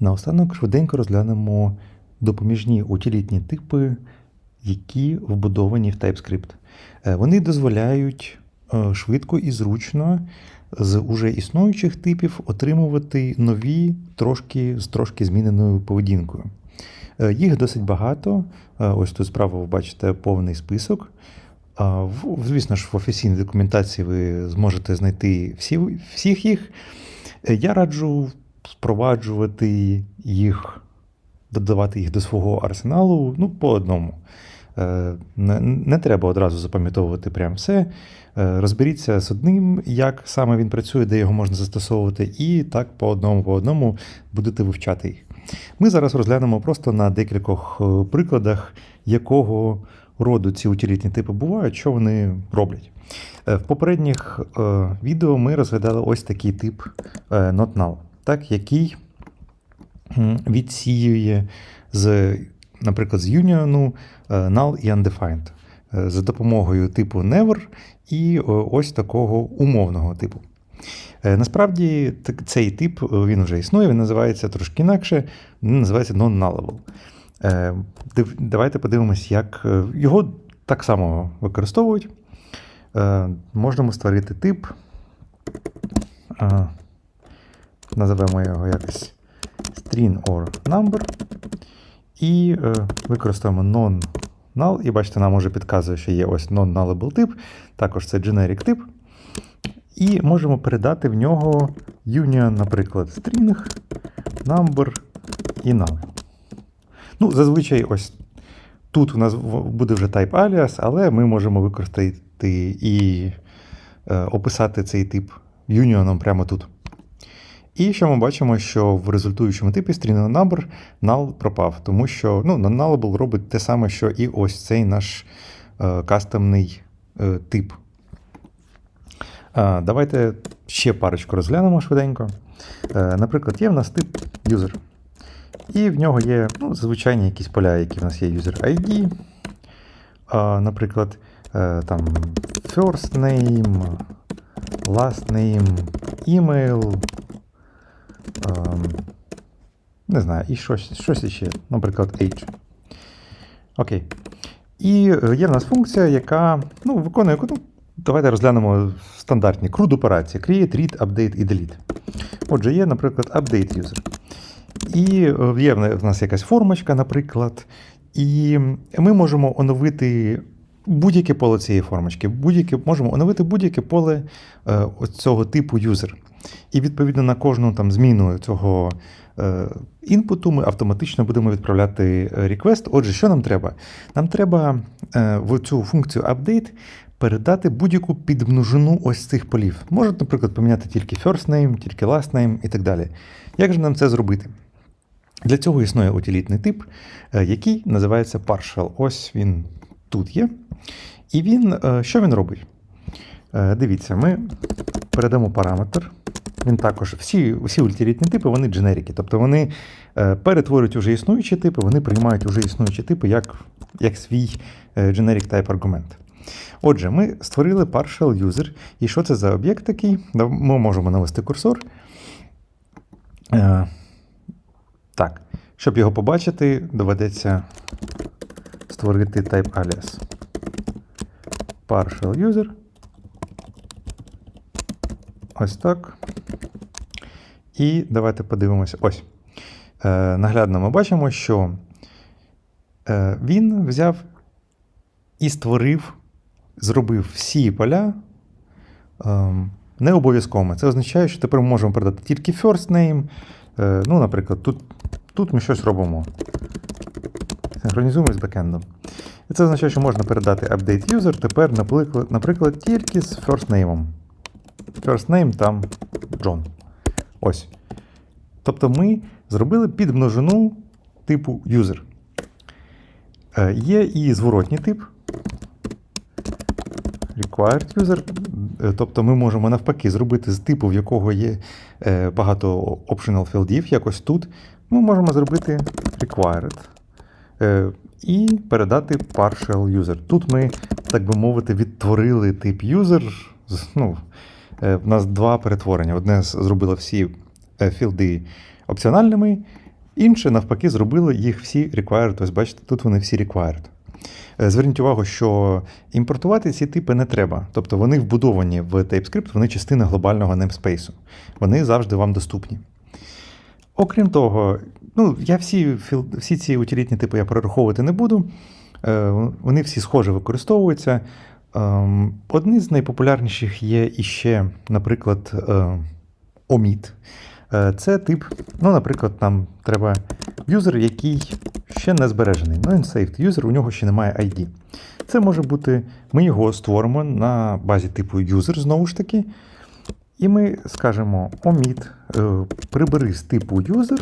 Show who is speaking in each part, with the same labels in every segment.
Speaker 1: Наостанок швиденько розглянемо допоміжні утилітні типи, які вбудовані в TypeScript. Е, Вони дозволяють е, швидко і зручно з уже існуючих типів отримувати нові трошки з трошки зміненою поведінкою. Е, Їх досить багато. Ось тут справа ви бачите повний список. Звісно ж, в офіційній документації ви зможете знайти всі, всіх їх. Я раджу впроваджувати їх, додавати їх до свого арсеналу ну, по одному. Е, Не, не треба одразу запам'ятовувати прям все. Е, Розберіться з одним, як саме він працює, де його можна застосовувати, і так по одному по одному будете вивчати їх. Ми зараз розглянемо просто на декількох е, прикладах, якого роду ці утилітні типи бувають, що вони роблять. В попередніх відео ми розглядали ось такий тип not null, так, який відсіює з, наприклад, з union е, null і undefined е, за допомогою типу never і е, ось такого умовного типу. Насправді цей тип він вже існує, він називається трошки інакше, він називається non-nullable. Давайте подивимось, як його так само використовують. Можемо створити тип. Називаємо його якось string or number. І е, використаємо non-null. І бачите, нам уже підказує, що є ось non-nullable тип, також це generic тип. І можемо передати в нього union, наприклад, string, number і null. Ну, зазвичай ось тут у нас буде вже type alias, але ми можемо використати і е, описати цей тип юніоном прямо тут. І що ми бачимо, що в результуючому типі string number null пропав, тому що ну, nullable робить те саме, що і ось цей наш е, кастомний е, тип. А, давайте ще парочку розглянемо швиденько. Е, наприклад, є в нас тип user. І в нього є ну, звичайні якісь поля, які в нас є user ID. А, наприклад, е, там first name, last name, email. Не знаю, і щось, щось іще, наприклад, age. Окей. І е, є в нас функція, яка ну, виконує. Ну, давайте розглянемо стандартні CRUD операції: create, read, update і delete. Отже, є, наприклад, update user. І е, є в нас якась формочка, наприклад, і ми можемо оновити будь-яке поле цієї формочки, будь-яке, можемо оновити будь-яке поле е, цього типу user. І відповідно на кожну там зміну цього е, інпуту ми автоматично будемо відправляти е, request. Отже, що нам треба? Нам треба е, в цю функцію update передати будь-яку підмножину ось цих полів. Можна, наприклад, поміняти тільки first name, тільки last name і так далі. Як же нам це зробити? Для цього існує утилітний тип, е, який називається partial. Ось він тут є. І він, е, що він робить? Е, Дивіться, ми передамо параметр. Він також, всі, всі утилітні типи, вони дженерики. Тобто вони е, перетворюють уже існуючі типи, вони приймають уже існуючі типи як, як свій generic type аргумент. Отже, ми створили partial user. І що це за об'єкт такий? Ми можемо навести курсор. Так, щоб його побачити, доведеться створити type alias. Partial user. Ось так. І давайте подивимося. Ось. Е, наглядно ми бачимо, що е, він взяв і створив, зробив всі поля ем, не обов'язковими. Це означає, що тепер ми можемо передати тільки first name. Е, ну, наприклад, тут, тут ми щось робимо. Синхронізуємо з бекендом. І це означає, що можна передати update user тепер, наприклад, тільки з first name. First name там John. Ось. Тобто ми зробили підмножину типу user. Е, Є і зворотній тип. Required user. Е, Тобто ми можемо навпаки зробити з типу, в якого є е, багато optional філдів, якось тут. Ми можемо зробити required. Е, І передати partial user. Тут ми, так би мовити, відтворили тип user. Ну, е, в нас два перетворення. Одне зробило всі е, філди опціональними, Інші, навпаки, зробили їх всі required. Ось бачите, тут вони всі required. Зверніть увагу, що імпортувати ці типи не треба. Тобто вони вбудовані в TypeScript, вони частина глобального namespace. Вони завжди вам доступні. Окрім того, ну, я всі, всі ці утилітні типи я перераховувати не буду. Е, Вони всі схоже використовуються. Ем, Одні з найпопулярніших є іще, наприклад, е, omit. Е, Це тип, ну, наприклад, нам треба юзер, який ще не збережений. Ну, unsaved user, у нього ще немає ID. Це може бути, ми його створимо на базі типу user, знову ж таки. І ми скажемо omit, прибери з типу user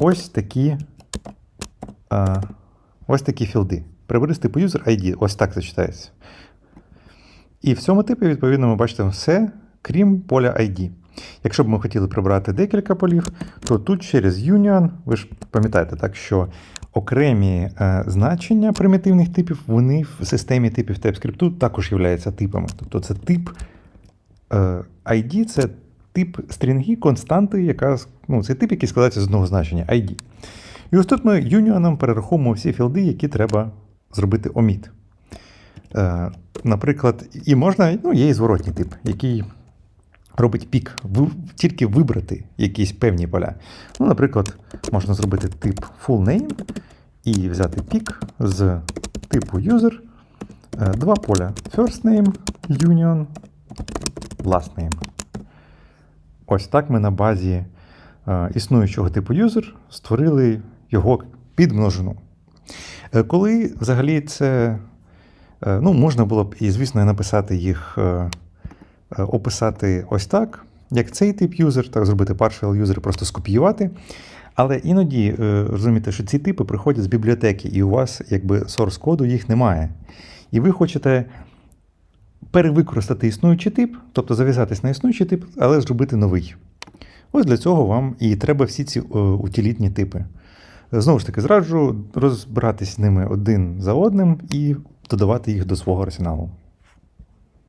Speaker 1: ось такі, е, ось такі філди. Прибери з типу user ID, ось так це читається. І в цьому типі, відповідно, ми бачимо все, крім поля ID. Якщо б ми хотіли прибрати декілька полів, то тут через Union, ви ж пам'ятаєте, так, що окремі е, значення примітивних типів, вони в системі типів TypeScript також являються типами. Тобто це тип е, ID, це тип стрінги, константи, яка ну, це тип, який складається з одного значення ID. І ось тут ми юніоном перераховуємо всі філди, які треба зробити omit. Е, наприклад, і можна, ну, є і зворотній тип, який робить пік, ви, тільки вибрати якісь певні поля. Ну, наприклад, можна зробити тип full name і взяти пік з типу user, е, два поля first name, union, last name. Ось так ми на базі е, існуючого типу user створили його підмножину. Е, Коли взагалі це е, ну, можна було б і, звісно, написати їх, описати ось так, як цей тип юзер, так зробити partial user, просто скопіювати. Але іноді розумієте, що ці типи приходять з бібліотеки, і у вас якби source коду їх немає. І ви хочете перевикористати існуючий тип, тобто зав'язатись на існуючий тип, але зробити новий. Ось для цього вам і треба всі ці е, утилітні типи. Знову ж таки, зраджу розбиратись з ними один за одним і додавати їх до свого арсеналу.